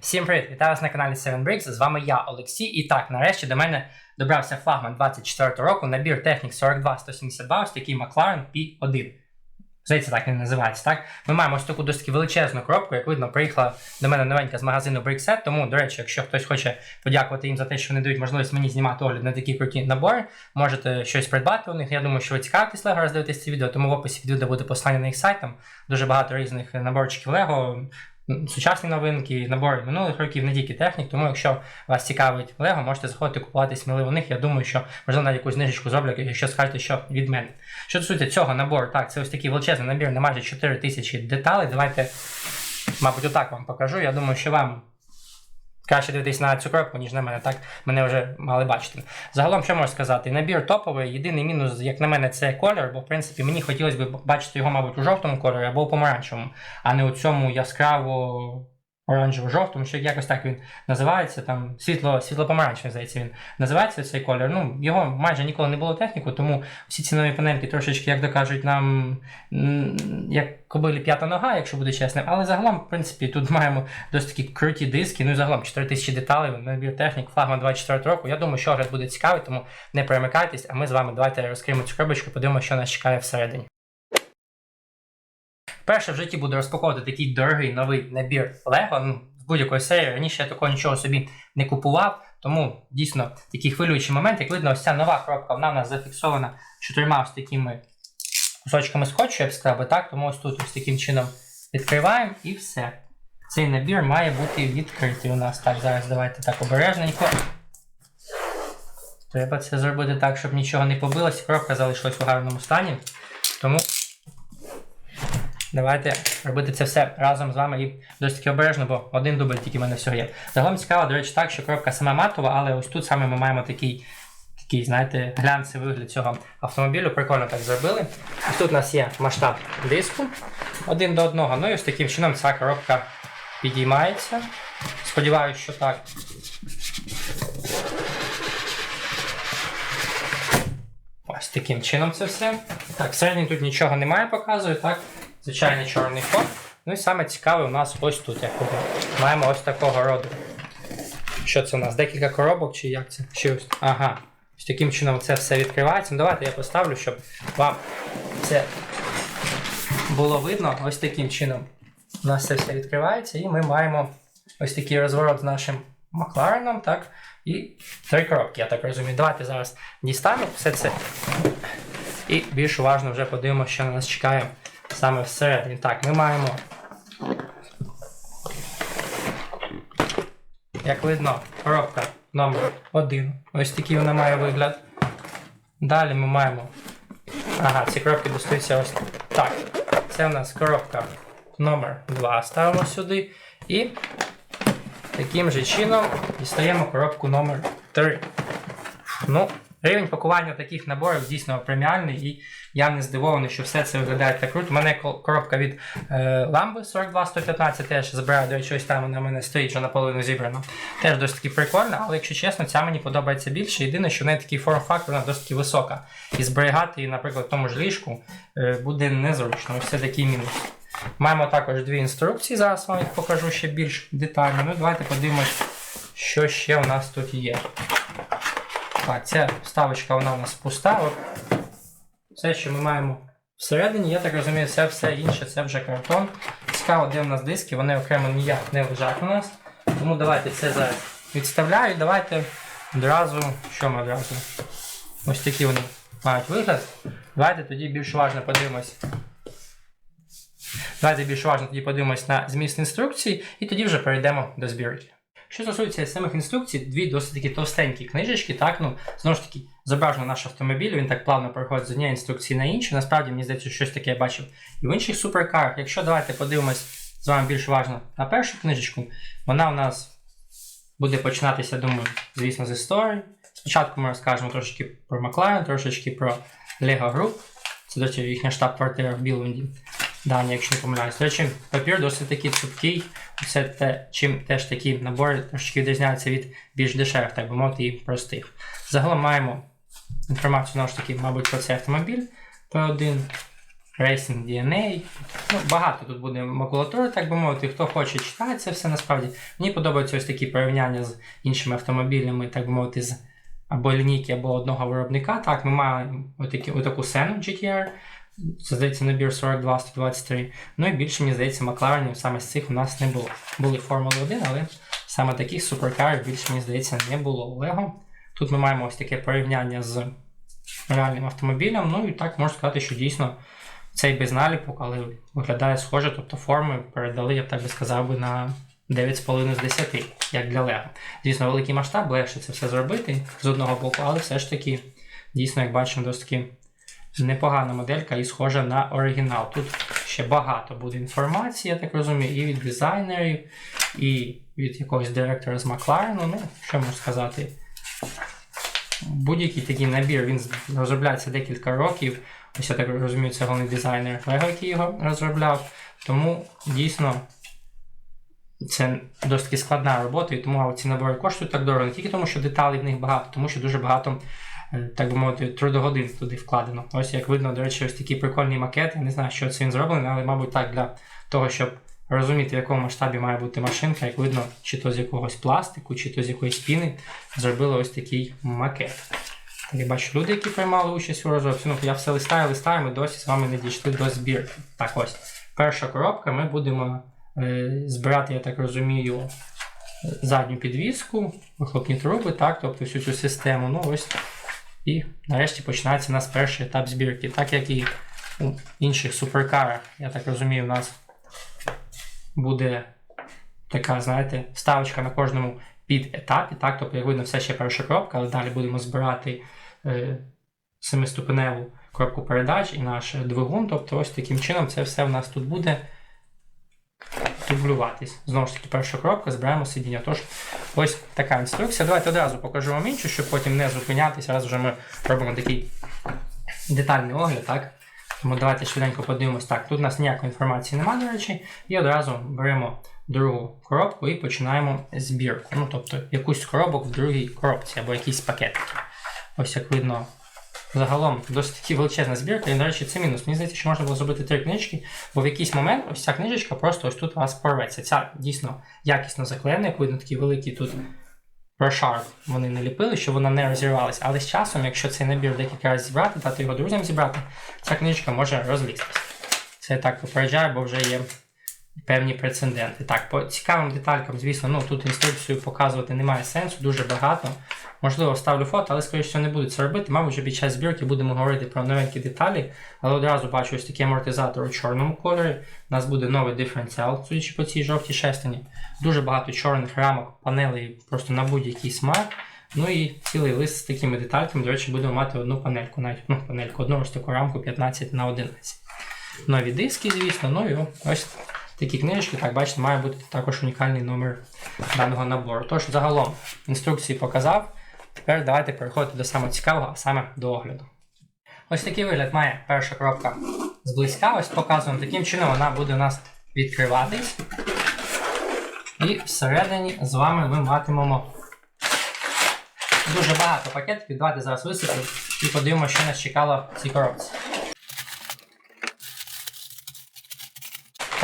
Всім привіт! Вітаю вас на каналі 7 Bricks. З вами я, Олексій. І так, нарешті до мене добрався флагман 24 року, набір технік 42-172, ось такий McLaren P1. Здається, так він називається, так? Ми маємо ось таку досить величезну коробку, як видно, приїхала до мене новенька з магазину Brickset, тому, до речі, якщо хтось хоче подякувати їм за те, що вони дають можливість мені знімати огляд на такі круті набори, можете щось придбати у них. Я думаю, що ви цікавитесь Лего, роздивитесь це відео, тому в описі під відео буде послання на їх сайт, там дуже багато різних наборчиків Лего, сучасні новинки, набори минулих років, не тільки технік. Тому, якщо вас цікавить Лего, можете заходити купувати сміливо них. Я думаю, що можливо навіть якусь знижечку зроблять, якщо скажете, що від мене. Що стосується цього набору, так, це ось такий величезний набір на майже 4 тисячі деталей. Давайте, мабуть, отак вам покажу. Я думаю, що вам. Краще дивитись на цю кропку, ніж на мене, так мене вже мали бачити. Загалом, що можу сказати, набір топовий. Єдиний мінус, як на мене, це колір, бо в принципі мені хотілося б бачити його, мабуть, у жовтому кольорі або у помаранчевому, а не у цьому яскраво оранжево-жовтому, що якось так він називається. Там світло, світло-помаранчевий, здається, він називається цей колір. Ну, його майже ніколи не було техніку, тому всі ці нові панельки трошечки, як докажуть нам, як кобилі п'ята нога, якщо буде чесним. Але загалом, в принципі, тут маємо досить такі круті диски. Ну і загалом 4000 деталей, набір технік, флагман 24 року. Я думаю, що огляд буде цікавий, тому не перемикайтесь, а ми з вами давайте розкриємо цю коробочку, подивимося, що нас чекає всередині. Вперше в житті буду розпаковувати такий дорогий новий набір Lego. Ну, з будь-якої серії. Раніше я такого нічого собі не купував, тому дійсно такий хвилюючий момент. Як видно, ось ця нова коробка вона у нас зафіксована чотирма ось такими кусочками скотчу, я б сказав так. Тому ось тут ось таким чином відкриваємо і все. Цей набір має бути відкритий у нас. Так, зараз давайте так обережненько. Треба це зробити так, щоб нічого не побилось. Коробка залишилась у гарному стані. Тому Давайте робити це все разом з вами і досить таки обережно, бо один дубль тільки в мене всього є. Загалом цікаво, до речі, так, що коробка сама матова, але ось тут саме ми маємо такий, такий знаєте, глянцевий вигляд цього автомобілю. Прикольно так зробили. Ось тут у нас є масштаб диску один до одного. Ну і ось таким чином ця коробка підіймається. Сподіваюсь, що так. Ось таким чином це все. Так, всередині тут нічого немає, показую, так. Звичайний чорний фон. Ну і саме цікаве у нас ось тут, як маємо ось такого роду. Що це у нас? Декілька коробок чи як це? Чи ось? Ага. Ось таким чином це все відкривається. Ну давайте я поставлю, щоб вам це було видно. Ось таким чином у нас це все відкривається, і ми маємо ось такий розворот з нашим Маклареном, так? І три коробки, я так розумію. Давайте зараз дістанемо все це. І більш уважно вже подивимося, що на нас чекає саме всередині. Так, ми маємо. Як видно, коробка номер 1 Ось такий вона має вигляд. Далі ми маємо. Ага, ці коробки достаються ось так. Це у нас коробка номер 2 ставимо сюди. І таким же чином дістаємо коробку номер 3 Ну, Рівень пакування таких наборів дійсно преміальний, і я не здивований, що все це виглядає так круто. У мене коробка від е, ламби 42115 теж збираю, до речі, там вона в мене стоїть, що наполовину зібрана. Теж досить таки прикольна, але якщо чесно, ця мені подобається більше. Єдине, що в неї такий форм-фактор, вона досить висока. І зберігати її, наприклад, в тому ж ліжку е, буде незручно. Ось це такий мінус. Маємо також дві інструкції, зараз вам їх покажу ще більш детально. Ну, давайте подивимось, що ще у нас тут є. Так, ця вставочка вона у нас пуста. От. Все, що ми маємо всередині, я так розумію, це все інше, це вже картон. Цікаво, де у нас диски, вони окремо ніяк не лежать у нас. Тому давайте це зараз відставляю. Давайте одразу, що ми одразу? Ось такі вони мають вигляд. Давайте тоді більш уважно подивимось. Давайте більш уважно тоді подивимось на зміст інструкції і тоді вже перейдемо до збірки. Що стосується самих інструкцій, дві досить такі товстенькі книжечки, так, ну, знову ж таки, зображено наш автомобіль, він так плавно переходить з однієї інструкції на іншу. Насправді, мені здається, щось таке я бачив і в інших суперкарах. Якщо давайте подивимось з вами більш уважно на першу книжечку, вона у нас буде починатися, думаю, звісно, з історії. Спочатку ми розкажемо трошечки про Макларен, трошечки про Lego Group. Це, до речі, їхня штаб-квартира в Білвенді. Дані, якщо не помиляюсь. До речі, папір досить такий цупкий. Все те, чим теж такі набори трошки відрізняються від більш дешевих, так би мовити, і простих. Загалом маємо інформацію, знову ж таки, мабуть, про цей автомобіль P1. Racing DNA. Ну, багато тут буде макулатури, так би мовити. Хто хоче читати це все насправді. Мені подобаються ось такі порівняння з іншими автомобілями, так би мовити, з або лінійки, або одного виробника. Так, ми маємо отакі, отаку Сену GTR. Це здається набір 42-123. Ну і більше, мені здається, Макларенів саме з цих у нас не було. Були Формули 1, але саме таких суперкарів більше, мені здається, не було Lego. Тут ми маємо ось таке порівняння з реальним автомобілем. Ну і так можна сказати, що дійсно цей без наліпок, але виглядає схоже, тобто форми передали, я б так би сказав би, на 9,5 з 10, як для Lego. Звісно, великий масштаб, легше це все зробити з одного боку, але все ж таки, дійсно, як бачимо, досить непогана моделька і схожа на оригінал. Тут ще багато буде інформації, я так розумію, і від дизайнерів, і від якогось директора з Макларену. Ну, що можу сказати? Будь-який такий набір він розробляється декілька років. Ось я так розумію, це головний дизайнер Lego, який його розробляв. Тому дійсно це досить складна робота, і тому ці набори коштують так дорого. Не тільки тому, що деталей в них багато, тому що дуже багато, так би мовити, трудогодин туди вкладено. Ось як видно, до речі, ось такий прикольний макет. Я не знаю, що це він зроблений, але, мабуть, так для того, щоб розуміти, в якому масштабі має бути машинка, як видно, чи то з якогось пластику, чи то з якоїсь піни, зробили ось такий макет. Так, я бачу люди, які приймали участь у розробці. Ну, я все листаю, листаю, ми досі з вами не дійшли до збірки. Так ось, перша коробка, ми будемо е, збирати, я так розумію, задню підвіску, вихлопні труби, так, тобто всю цю систему. Ну ось. І нарешті починається у нас перший етап збірки. Так як і у інших суперкарах, я так розумію, у нас буде така, знаєте, ставочка на кожному підетапі. Так? Тобто, як видно, все ще перша коробка, але далі будемо збирати е, семиступеневу коробку передач і наш двигун. Тобто, ось таким чином це все в нас тут буде дублюватись. Знову ж таки, перша коробка, збираємо сидіння. Тож, ось така інструкція. Давайте одразу покажу вам іншу, щоб потім не зупинятися, раз вже ми робимо такий детальний огляд. так? Тому давайте швиденько подивимось. Так, тут у нас ніякої інформації немає, до речі, і одразу беремо другу коробку і починаємо збірку. Ну, тобто якусь коробок в другій коробці або якісь пакетики. Ось як видно. Загалом досить таки величезна збірка, і, до речі, це мінус. Мені здається, що можна було зробити три книжки, бо в якийсь момент ось ця книжечка просто ось тут у вас порветься. Ця дійсно якісно заклеєна, як видно, такий великий тут прошар вони наліпили, щоб вона не розірвалася. Але з часом, якщо цей набір декілька разів зібрати, дати його друзям зібрати, ця книжка може розлізтися. Це я так попереджаю, бо вже є певні прецеденти. Так, по цікавим деталькам, звісно, ну тут інструкцію показувати немає сенсу, дуже багато. Можливо, вставлю фото, але, скоріше не буду це робити. Мабуть, вже під час збірки будемо говорити про новенькі деталі, але одразу бачу ось такий амортизатор у чорному кольорі. У нас буде новий диференціал, судячи по цій жовтій шестині. Дуже багато чорних рамок, панелей просто на будь-який смак. Ну і цілий лист з такими детальками, до речі, будемо мати одну панельку, навіть ну, панельку, одну ось таку рамку 15 на 11. Нові диски, звісно, ну і ось такі книжки, так бачите, має бути також унікальний номер даного набору. Тож, загалом, інструкції показав. Тепер давайте переходити до самого цікавого, а саме до огляду. Ось такий вигляд має перша коробка зблизька. Ось показуємо, таким чином вона буде у нас відкриватись. І всередині з вами ми матимемо дуже багато пакетиків. Давайте зараз висиплю і подивимося, що нас чекало в цій коробці.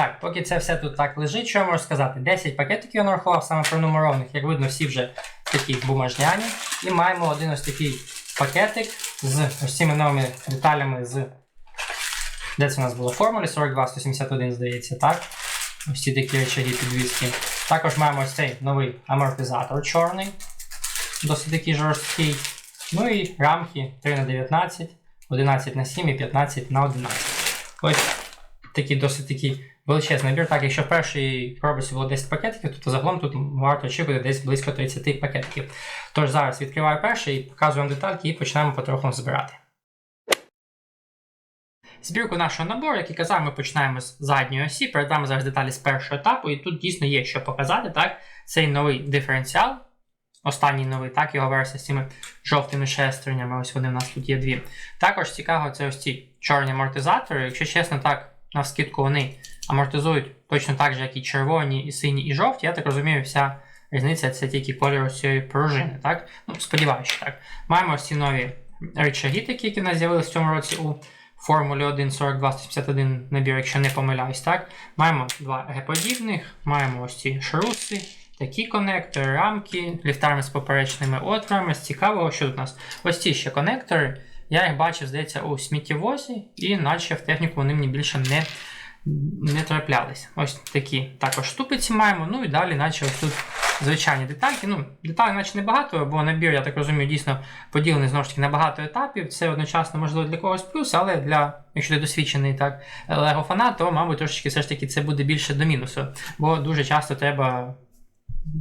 Так, поки це все тут так лежить, що я можу сказати? 10 пакетиків я нарахував саме пронумерованих, як видно, всі вже такі бумажняні. І маємо один ось такий пакетик з ось цими новими деталями з. Де це у нас було формулі? 42-171, здається, так? Ось ці такі речаги підвіски. Також маємо ось цей новий амортизатор чорний, досить такий жорсткий. Ну і рамки 3х19, 11 на 7 і 15 на 11. Ось такий досить такий величезний набір. Так, якщо в першій коробці було 10 пакетиків, то загалом тут варто очікувати десь близько 30 пакетиків. Тож зараз відкриваю перший, показую вам детальки і починаємо потроху збирати. Збірку нашого набору, як і казав, ми починаємо з задньої осі, перед вами зараз деталі з першого етапу, і тут дійсно є що показати. так? Цей новий диференціал, останній новий, так, його версія з цими жовтими шестернями, ось вони в нас тут є дві. Також цікаво, це ось ці чорні амортизатори. Якщо чесно, так, на скидку вони амортизують точно так же, як і червоні, і сині, і жовті. Я так розумію, вся різниця це тільки колір ось цієї пружини. так? Ну, Сподіваюся, так. Маємо ці нові рычаги такі, які в нас з'явилися в цьому році у Формулі 1 42 171 набір, якщо не помиляюсь, так? Маємо два Г-подібних, маємо ось ці шруси, такі конектори, рамки, ліфтарми з поперечними отворами. З цікавого, що тут у нас ось ці ще конектори. Я їх бачив, здається, у сміттєвозі, і наче в техніку вони мені більше не, не траплялись. Ось такі також штупиці маємо. Ну і далі, наче ось тут звичайні детальки. Ну, деталей, наче небагато, бо набір, я так розумію, дійсно поділений знову ж таки на багато етапів. Це одночасно можливо для когось плюс, але для, якщо ти досвідчений так лего фанат, то, мабуть, трошечки все ж таки це буде більше до мінусу. Бо дуже часто треба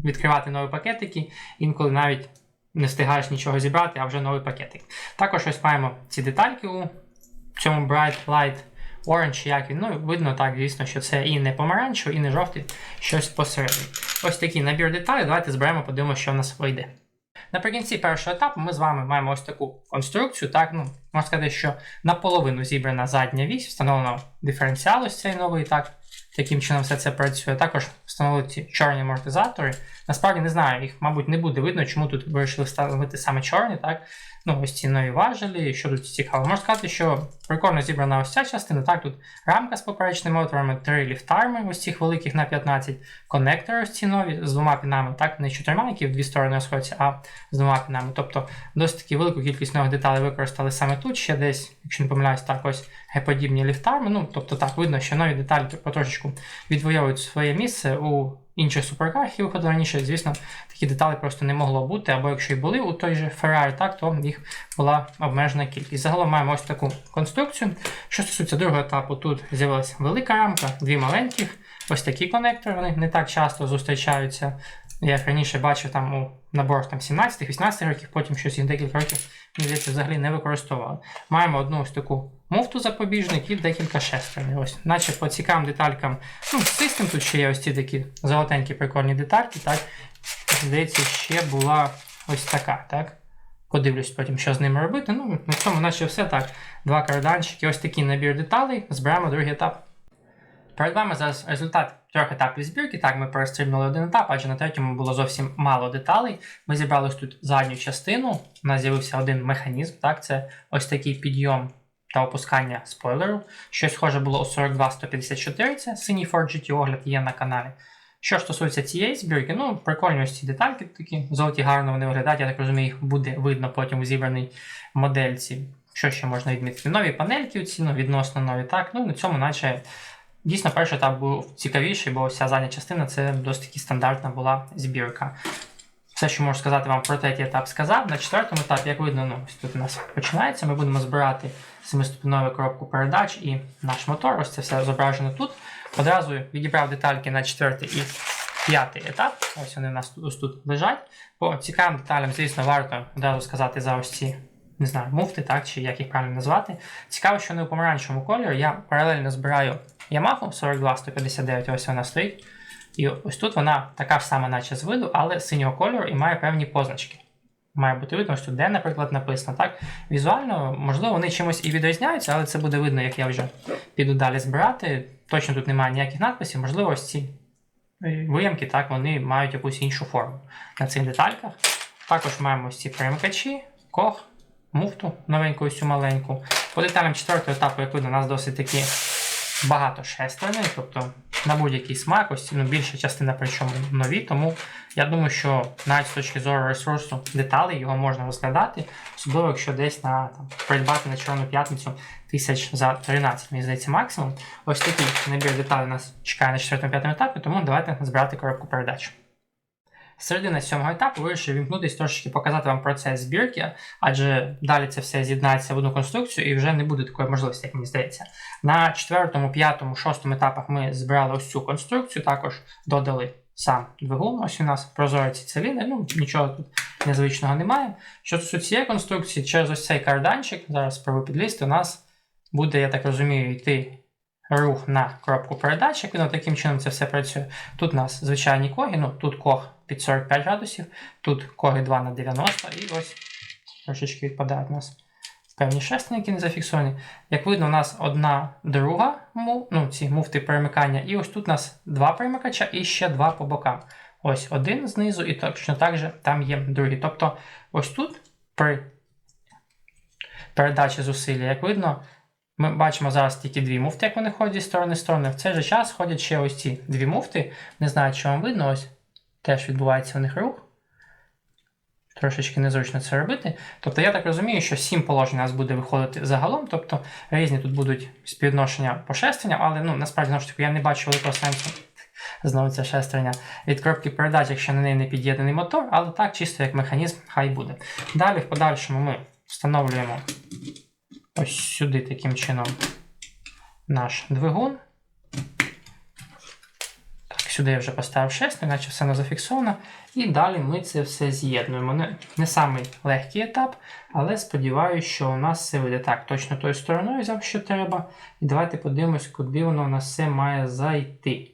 відкривати нові пакетики, інколи навіть не встигаєш нічого зібрати, а вже новий пакетик. Також ось маємо ці детальки у цьому Bright Light Orange, як він. Ну, видно так, звісно, що це і не помаранчевий, і не жовтий, щось посередині. Ось такий набір деталей. Давайте зберемо, подивимося, що в нас вийде. Наприкінці першого етапу ми з вами маємо ось таку конструкцію. Так, ну, можна сказати, що наполовину зібрана задня вісь, встановлено диференціал ось цей новий, так, яким чином все це працює. Також встановили ці чорні амортизатори. Насправді не знаю, їх, мабуть, не буде видно, чому тут вирішили встановити саме чорні, так. Ну, ось ці нові важелі, що тут цікаво. Можна сказати, що прикольно зібрана ось ця частина. Так, тут рамка з поперечними отворами, три ліфтарми, ось цих великих на 15, конектори ось ці нові з двома пінами, так, не чотирма, які в дві сторони розходяться, а з двома пінами. Тобто досить таки велику кількість нових деталей використали саме тут. Ще десь, якщо не помиляюсь, так ось геподібні ліфтарми. Ну, тобто так, видно, що нові деталі потрошечку відвоюють своє місце у інших суперкарах, які виходили раніше, звісно, такі деталі просто не могло бути, або якщо і були у той же Ferrari, так, то їх була обмежена кількість. Загалом маємо ось таку конструкцію. Що стосується другого етапу, тут з'явилася велика рамка, дві маленьких, ось такі конектори, вони не так часто зустрічаються. Як раніше бачив там у наборах там 17-18 років, потім щось їх декілька років, здається, взагалі не використовували. Маємо одну ось таку муфту запобіжник і декілька шестерень. Ось, наче по цікавим деталькам. Ну, систем тут ще є ось ці такі золотенькі прикольні детальки. так. Здається, ще була ось така. так. Подивлюсь потім, що з ними робити. Ну, на цьому наче все так. Два карданчики, ось такий набір деталей. Збираємо другий етап. Перед вами зараз результат трьох етапів збірки. Так, ми перестрибнули один етап, адже на третьому було зовсім мало деталей. Ми зібрали тут задню частину. У нас з'явився один механізм. Так, Це ось такий підйом та опускання спойлеру. Щось схоже було у 42-154, це синій Ford GT огляд є на каналі. Що ж стосується цієї збірки, ну, прикольні ось ці детальки такі, золоті гарно вони виглядають, я так розумію, їх буде видно потім у зібраній модельці. Що ще можна відмітити? Нові панельки, оці, ну, відносно нові, так. Ну, на цьому, наче, дійсно, перший етап був цікавіший, бо вся задня частина це досить таки стандартна була збірка. Все, що можу сказати вам про третій етап, сказав. На четвертому етапі, як видно, ну, ось тут у нас починається. Ми будемо збирати семиступеневу коробку передач і наш мотор. Ось це все зображено тут. Одразу відібрав детальки на четвертий і п'ятий етап. Ось вони у нас ось тут лежать. По цікавим деталям, звісно, варто одразу сказати за ось ці. Не знаю, муфти, так, чи як їх правильно назвати. Цікаво, що не у помаранчевому кольорі. Я паралельно збираю Yamaha 42-159, ось вона стоїть. І ось тут вона така ж сама, наче з виду, але синього кольору і має певні позначки. Має бути видно, що де, наприклад, написано. так. Візуально, можливо, вони чимось і відрізняються, але це буде видно, як я вже піду далі збирати. Точно тут немає ніяких надписів, можливо, ось ці виямки, так, вони мають якусь іншу форму на цих детальках. Також маємо ось ці перемикачі, кох, муфту новеньку, ось цю маленьку. По деталям четвертого етапу, як видно, у нас досить такі багато шестерни, тобто на будь-який смак, ось ну, більша частина причому нові, тому я думаю, що навіть з точки зору ресурсу деталей його можна розглядати, особливо якщо десь на там, придбати на Чорну п'ятницю тисяч за 13, мені здається, максимум. Ось такий набір деталей нас чекає на 4-5 етапі, тому давайте збирати коробку передач. Середина сьомого етапу вирішив вімкнутися трошки показати вам процес збірки, адже далі це все з'єднається в одну конструкцію і вже не буде такої можливості, як мені здається. На четвертому, п'ятому, шостому етапах ми збирали ось цю конструкцію, також додали сам двигун. Ось у нас прозорі ці ну нічого тут незвичного немає. Що стосується цієї конструкції, через ось цей карданчик, зараз спробую підлізти, у нас буде, я так розумію, йти рух на коробку передач, як воно таким чином це все працює. Тут у нас звичайні коги, ну тут ког під 45 градусів, тут коги 2 на 90 і ось трошечки відпадають у нас певні які не зафіксовані. Як видно, у нас одна друга ну ці муфти перемикання, і ось тут у нас два перемикача і ще два по бокам. Ось один знизу, і точно так же там є другий. Тобто ось тут при передачі зусилля, як видно, Ми бачимо зараз тільки дві муфти, як вони ходять зі сторони в сторони. В цей же час ходять ще ось ці дві муфти. Не знаю, чи вам видно, ось теж відбувається у них рух. Трошечки незручно це робити. Тобто я так розумію, що сім положень у нас буде виходити загалом, тобто різні тут будуть співвідношення по але ну, насправді знову ж таки я не бачу великого сенсу. Знову це шестерня від коробки передач, якщо на неї не під'єднаний мотор, але так, чисто як механізм, хай буде. Далі, в подальшому, ми встановлюємо ось сюди таким чином наш двигун. Так, сюди я вже поставив шестерню, наче все не зафіксовано. І далі ми це все з'єднуємо. Не, не самий легкий етап, але сподіваюся, що у нас все вийде так. Точно тою стороною взяв, що треба. І давайте подивимось, куди воно у нас все має зайти.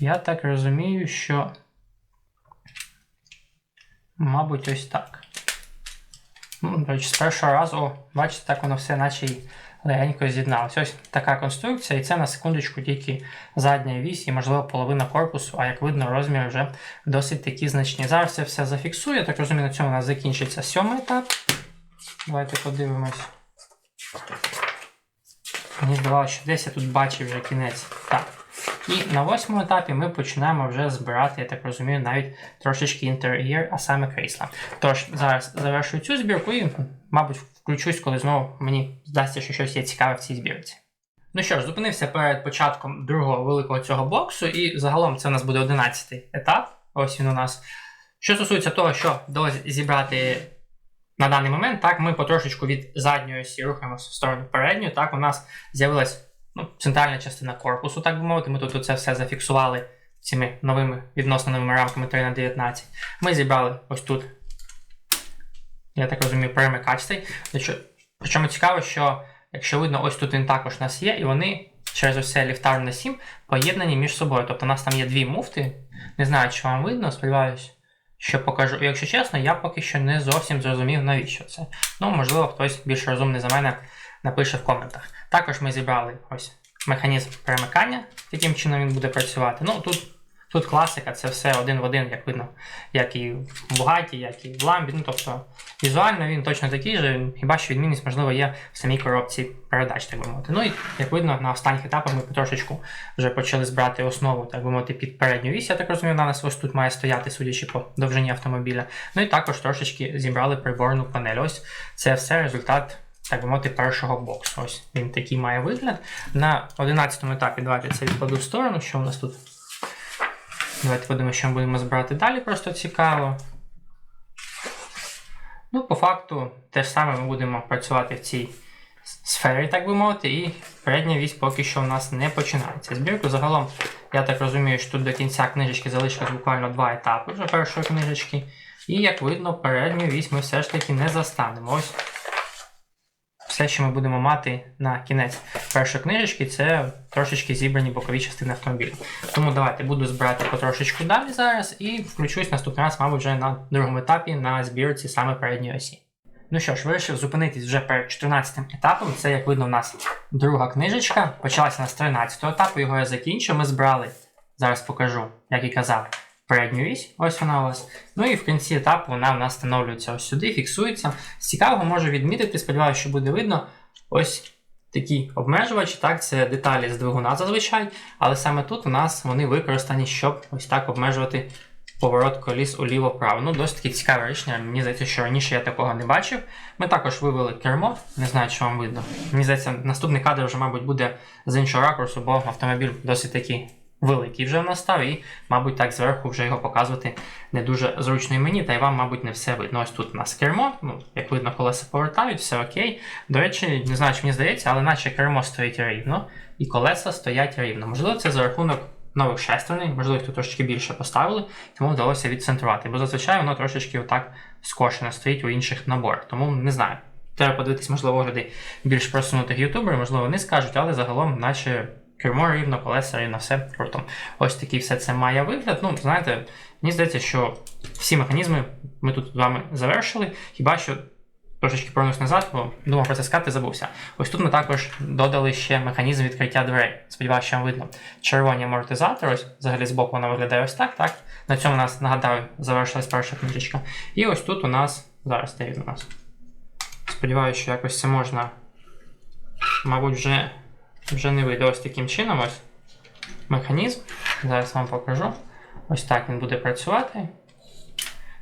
Я так розумію, що, мабуть, ось так. Ну, до речі, з першого разу, бачите, так воно все наче й легенько з'єдналося. Ось така конструкція, і це на секундочку тільки задня вісь і, можливо, половина корпусу, а як видно, розміри вже досить такі значні. Зараз це все зафіксую. Я так розумію, на цьому у нас закінчиться сьомий етап. Давайте подивимось. Мені здавалося, що десь я тут бачив вже кінець. Так. І на восьмому етапі ми починаємо вже збирати, я так розумію, навіть трошечки інтер'єр, а саме крісла. Тож, зараз завершую цю збірку і, мабуть, включусь, коли знову мені здасться, що щось є цікаве в цій збірці. Ну що ж, зупинився перед початком другого великого цього боксу, і загалом це у нас буде 11 етап. Ось він у нас. Що стосується того, що вдалося зібрати на даний момент, так, ми потрошечку від задньої осі рухаємося в сторону передньої. Так, у нас з'явилась ну, центральна частина корпусу, так би мовити. Ми тут це все зафіксували цими новими відносно новими рамками 3 на 19 Ми зібрали ось тут, я так розумію, перемикач цей. Причому цікаво, що якщо видно, ось тут він також у нас є, і вони через ось це ліфтар на 7 поєднані між собою. Тобто у нас там є дві муфти. Не знаю, чи вам видно, сподіваюся, що покажу. Якщо чесно, я поки що не зовсім зрозумів, навіщо це. Ну, можливо, хтось більш розумний за мене напише в коментах. Також ми зібрали ось механізм перемикання, яким чином він буде працювати. Ну, Тут тут класика, це все один в один, як видно, як і в Бугаті, як і в Ламбі. Ну, тобто візуально він точно такий же, хіба що відмінність, можливо, є в самій коробці передач, так би мовити. Ну і як видно, на останніх етапах ми потрошечку вже почали збирати основу, так би мовити, під передню вісь. Я так розумію, вона нас ось тут має стояти, судячи по довжині автомобіля. Ну і також трошечки зібрали приборну панель. Ось це все результат так би мовити, першого боксу. Ось він такий має вигляд. На 11 етапі давайте це відкладу в сторону, що у нас тут. Давайте подивимося, що ми будемо збирати далі, просто цікаво. Ну, по факту, те ж саме ми будемо працювати в цій сфері, так би мовити, і передня вісь поки що у нас не починається. Збірку загалом, я так розумію, що тут до кінця книжечки залишилось буквально два етапи вже першої книжечки. І як видно, передню вісь ми все ж таки не застанемо. Ось все, що ми будемо мати на кінець першої книжечки, це трошечки зібрані бокові частини автомобіля. Тому давайте буду збирати потрошечку далі зараз і включусь наступний раз, мабуть, вже на другому етапі на збірці саме передньої осі. Ну що ж, вирішив зупинитись вже перед 14 етапом. Це, як видно, у нас друга книжечка. Почалася з 13 етапу, його я закінчив. Ми збирали, зараз покажу, як і казав, передню вісь, ось вона у вас. Ну і в кінці етапу вона у нас встановлюється ось сюди, фіксується. З цікавого можу відмітити, сподіваюся, що буде видно. Ось такі обмежувачі, так, це деталі з двигуна зазвичай, але саме тут у нас вони використані, щоб ось так обмежувати поворот коліс уліво-право. Ну, досить таки цікаве рішення. Мені здається, що раніше я такого не бачив. Ми також вивели кермо, не знаю, що вам видно. Мені здається, наступний кадр вже, мабуть, буде з іншого ракурсу, бо автомобіль досить таки великий вже настав, і, мабуть, так зверху вже його показувати не дуже зручно і мені, та й вам, мабуть, не все видно. Ось тут у нас кермо, ну, як видно, колеса повертають, все окей. До речі, не знаю, чи мені здається, але наче кермо стоїть рівно, і колеса стоять рівно. Можливо, це за рахунок нових шестерней, можливо, їх тут трошки більше поставили, тому вдалося відцентрувати. Бо зазвичай воно трошечки отак скошено стоїть у інших наборах. Тому не знаю. Треба подивитись, можливо, огляди більш просунутих ютуберів, можливо, вони скажуть, але загалом, наче кермо рівно, колеса рівно, все круто. Ось такий все це має вигляд. Ну, знаєте, мені здається, що всі механізми ми тут з вами завершили. Хіба що трошечки повернусь назад, бо думав про це сказати, забувся. Ось тут ми також додали ще механізм відкриття дверей. Сподіваюся, що вам видно. Червоні амортизатори, ось взагалі збоку вона виглядає ось так. так. На цьому у нас, нагадаю, завершилась перша книжечка. І ось тут у нас, зараз де він у нас. Сподіваюся, що якось це можна мабуть, вже, вже не вийде ось таким чином. Ось механізм. Зараз вам покажу. Ось так він буде працювати.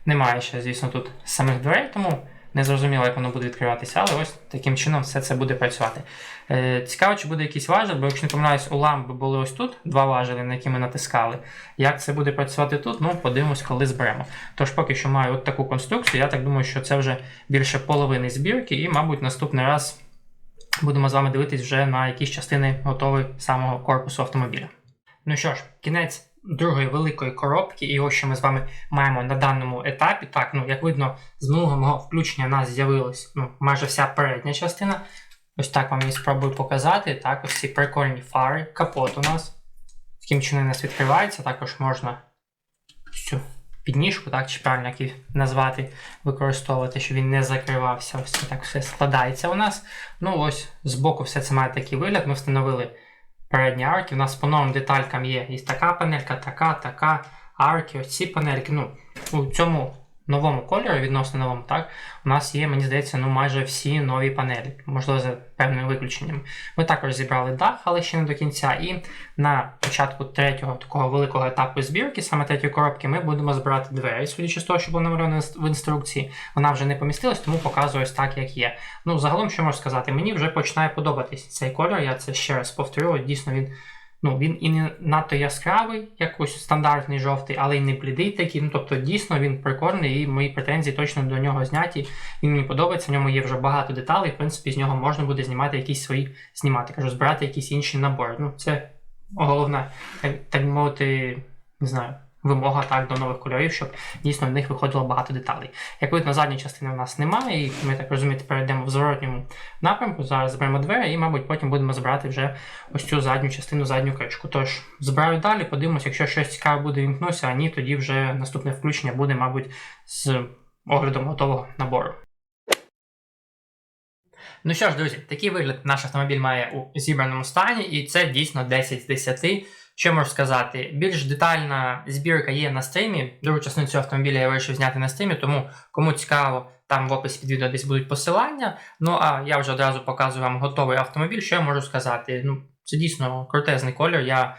Немає ще, звісно, тут самих дверей, тому не зрозуміло, як воно буде відкриватися, але ось таким чином все це буде працювати. Е, цікаво, чи буде якийсь важель, бо якщо не помиляюсь, у ламби були ось тут два важелі, на які ми натискали. Як це буде працювати тут, ну подивимось, коли зберемо. Тож поки що маю от таку конструкцію, я так думаю, що це вже більше половини збірки, і, мабуть, наступний раз будемо з вами дивитись вже на якісь частини готові самого корпусу автомобіля. Ну що ж, кінець другої великої коробки, і ось що ми з вами маємо на даному етапі. Так, ну як видно, з минулого мого включення у нас з'явилась ну, майже вся передня частина. Ось так вам її спробую показати. Так, ось ці прикольні фари, капот у нас. Таким чином нас відкривається, також можна цю підніжку, так, чи правильно як її назвати, використовувати, щоб він не закривався. Ось це так все складається у нас. Ну ось збоку все це має такий вигляд. Ми встановили передні арки. У нас по новим деталькам є і така панелька, така, така, арки, ось ці панельки. Ну, у цьому новому кольорі, відносно новому, так, у нас є, мені здається, ну майже всі нові панелі, можливо, за певним виключенням. Ми також зібрали дах, але ще не до кінця. І на початку третього такого великого етапу збірки, саме третьої коробки, ми будемо збирати двері, судячи з того, що було намальовано в інструкції. Вона вже не помістилась, тому показую ось так, як є. Ну, загалом, що можу сказати, мені вже починає подобатись цей кольор. Я це ще раз повторю. Дійсно, він. Ну, він і не надто яскравий, як ось стандартний жовтий, але й не блідий такий. Ну, тобто, дійсно він прикольний, і мої претензії точно до нього зняті. Він мені подобається, в ньому є вже багато деталей. В принципі, з нього можна буде знімати якісь свої знімати, кажу, збирати якісь інші набори. Ну, це головна, так, так мовити, не знаю. Вимога так до нових кольорів, щоб дійсно в них виходило багато деталей. Як видно, задньої частини в нас немає, і ми так розумієте, перейдемо в зворотньому напрямку. Зараз зберемо двері, і, мабуть, потім будемо збирати вже ось цю задню частину, задню кришку. Тож збираю далі, подивимося, якщо щось цікаве буде вімкнуся, а ні, тоді вже наступне включення буде, мабуть, з оглядом готового набору. Ну що ж, друзі, такий вигляд наш автомобіль має у зібраному стані, і це дійсно 10 з 10. Що можу сказати? Більш детальна збірка є на стримі. Другу частину цього автомобіля я вирішив зняти на стримі, тому кому цікаво, там в описі під відео десь будуть посилання. Ну а я вже одразу показую вам готовий автомобіль. Що я можу сказати? Ну, це дійсно крутезний колір. Я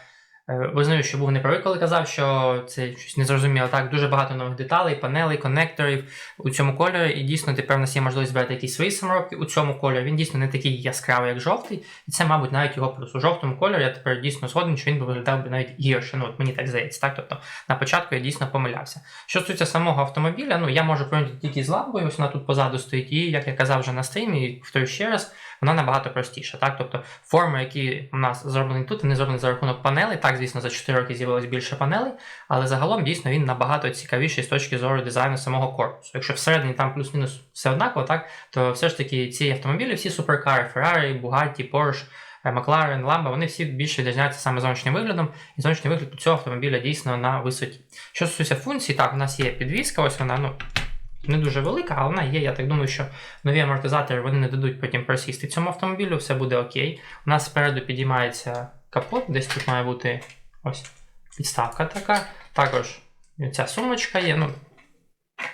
визнаю, що був неправий, коли казав, що це щось незрозуміло. Так, дуже багато нових деталей, панелей, конекторів у цьому кольорі. І дійсно тепер у нас є можливість збирати якісь свої саморобки у цьому кольорі. Він дійсно не такий яскравий, як жовтий. І це, мабуть, навіть його плюс. У жовтому кольорі я тепер дійсно згоден, що він би виглядав би навіть гірше. Ну, от мені так здається. Так? Тобто на початку я дійсно помилявся. Що стосується самого автомобіля, ну я можу прийняти тільки з лампою, ось вона тут позаду стоїть, і як я казав вже на стрімі, повторю ще раз, вона набагато простіша. Так? Тобто форми, які у нас зроблені тут, вони зроблені за рахунок панелей. Так, звісно, за 4 роки з'явилось більше панелей, але загалом дійсно він набагато цікавіший з точки зору дизайну самого корпусу. Якщо всередині там плюс-мінус все однаково, так, то все ж таки ці автомобілі, всі суперкари, Ferrari, Bugatti, Porsche, Макларен, Lambo, вони всі більше відрізняються саме зовнішнім виглядом, і зовнішній вигляд у цього автомобіля дійсно на висоті. Що стосується функцій, так, у нас є підвізка, ось вона, ну. Не дуже велика, але вона є. Я так думаю, що нові амортизатори вони не дадуть потім просісти цьому автомобілю, все буде окей. У нас спереду підіймається капот, десь тут має бути ось підставка така. Також ця сумочка є. Ну,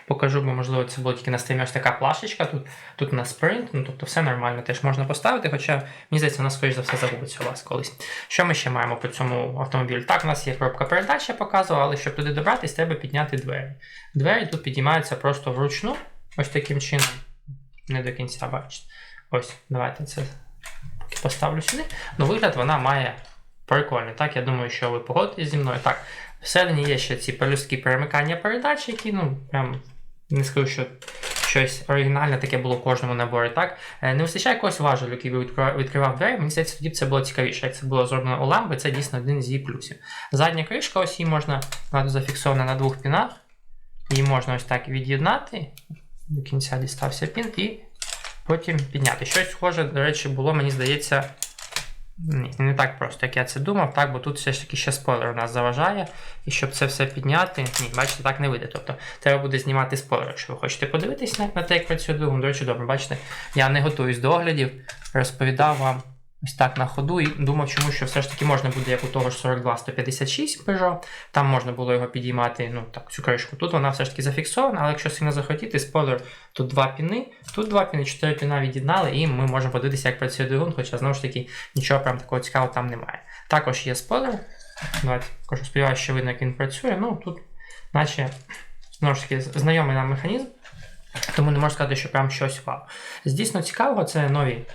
Покажу, бо можливо це було тільки на стрімі ось така плашечка. Тут тут на спринт, ну тобто все нормально теж можна поставити, хоча, мені здається, вона, скоріш за все, загубиться у вас колись. Що ми ще маємо по цьому автомобілю? Так, у нас є коробка передач, я показував, але щоб туди добратися, треба підняти двері. Двері тут підіймаються просто вручну, ось таким чином. Не до кінця бачите. Ось, давайте це поставлю сюди. Ну, вигляд вона має прикольний. Так, я думаю, що ви погодитесь зі мною. Так, Всередині є ще ці пелюстки перемикання передач, які, ну, прям не скажу, що щось оригінальне таке було в кожному наборі. так. Е, Не вистачає якогось важелю, який би відкривав, двері. Мені здається, тоді б це було цікавіше. Як це було зроблено у ламби, це дійсно один з її плюсів. Задня кришка, ось її можна зафіксована на двох пінах. Її можна ось так від'єднати. До кінця дістався пін і потім підняти. Щось схоже, до речі, було, мені здається. Ні, не так просто, як я це думав, так, бо тут все ж таки ще спойлер у нас заважає. І щоб це все підняти, ні, бачите, так не вийде. Тобто треба буде знімати спойлер, якщо ви хочете подивитись на, на те, як працює двигун. До речі, добре, бачите, я не готуюсь до оглядів, розповідав вам Ось так на ходу і думав, чому що все ж таки можна буде, як у того ж 42 156 Peugeot, там можна було його підіймати, ну так, цю кришку. Тут вона все ж таки зафіксована, але якщо сильно захотіти, спойлер, тут два піни, тут два піни, чотири піна від'єднали, і ми можемо подивитися, як працює двигун, хоча знову ж таки нічого прям такого цікавого там немає. Також є спойлер. Давайте також сподіваюся, що видно, як він працює. Ну тут, наче, знову ж таки, знайомий нам механізм, тому не можу сказати, що прям щось вау. З дійсно цікавого, це нові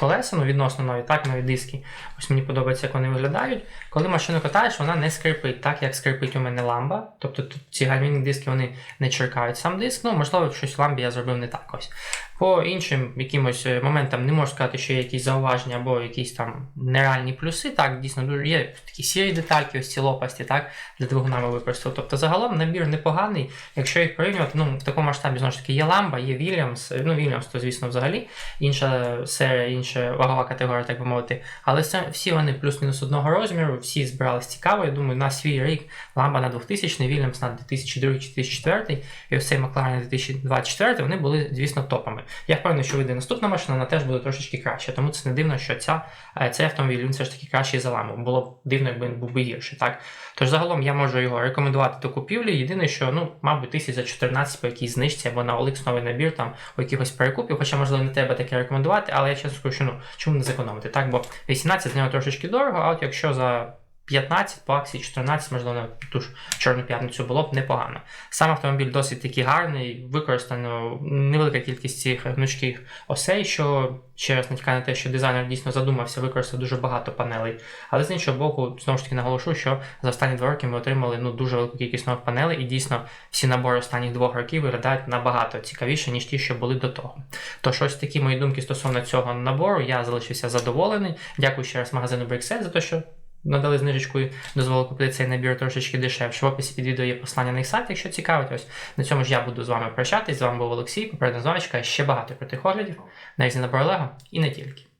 колеса, ну відносно нові, так, нові диски. Ось мені подобається, як вони виглядають. Коли машину катаєш, вона не скрипить, так як скрипить у мене ламба. Тобто тут ці гальмінні диски вони не черкають сам диск. Ну, можливо, щось в ламбі я зробив не так ось. По іншим якимось е, моментам не можу сказати, що є якісь зауваження або якісь там нереальні плюси. Так, дійсно дуже є такі сірі детальки, ось ці лопасті, так, для двигуна ми використали. Тобто загалом набір непоганий. Якщо їх порівнювати, ну в такому масштабі знову ж таки є ламба, є Williams, ну Williams, то звісно, взагалі інша серія, інша вагова категорія, так би мовити. Але всі вони плюс-мінус одного розміру, всі збирались цікаво. Я думаю, на свій рік ламба на 2000, Williams на 2002-2004 і ось цей McLaren на 2024, вони були, звісно, топами. Я впевнений, що вийде наступна машина, вона теж буде трошечки краще. Тому це не дивно, що ця, е, цей автомобіль він все ж таки кращий за ламу. Було б дивно, якби він був би гірший. Так? Тож загалом я можу його рекомендувати до купівлі. Єдине, що ну, мабуть, тисяч за 14 по якійсь знижці або на OLX новий набір там у якихось перекупів, хоча, можливо, не треба таке рекомендувати, але я чесно скажу, що ну, чому не зекономити? Так, бо 18 з нього трошечки дорого, а от якщо за 15 по акції 14, можливо, ту ж чорну п'ятницю було б непогано. Сам автомобіль досить таки гарний, використано невелика кількість цих гнучких осей, що ще раз натякає на те, що дизайнер дійсно задумався, використав дуже багато панелей. Але з іншого боку, знову ж таки наголошу, що за останні два роки ми отримали ну, дуже велику кількість нових панелей, і дійсно всі набори останніх двох років виглядають набагато цікавіше, ніж ті, що були до того. Тож ось такі мої думки стосовно цього набору. Я залишився задоволений. Дякую ще раз магазину Бриксет за те, що надали знижечку і дозволили купити цей набір трошечки дешевше. В описі під відео є послання на їх сайт, якщо цікавить. Ось на цьому ж я буду з вами прощатись. З вами був Олексій, попередна звоночка, ще багато крутих оглядів на різні набори Лего і не тільки.